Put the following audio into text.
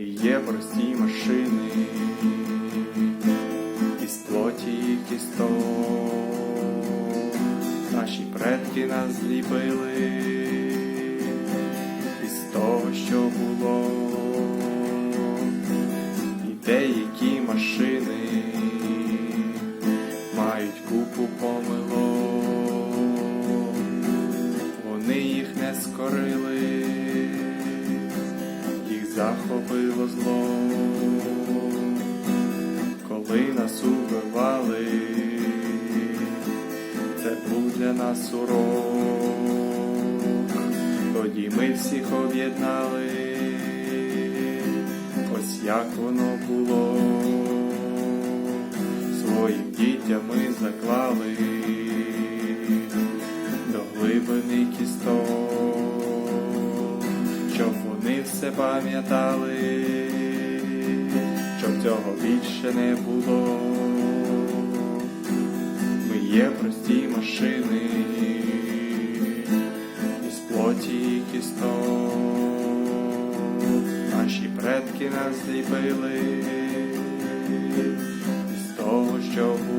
Є прості машини із плоті і кісток. Наші предки нас зліпили із того, що було. І деякі машини мають купу помилок. Вони їх не скорили захопило зло, коли нас убивали, це був для нас урок, тоді ми всіх об'єднали, ось як воно було, своїм дітям ми заклали до глибини кісток все пам'ятали, щоб цього більше не було. Ми є прості машини із плоті і кісток, наші предки нас зліпили із того, що.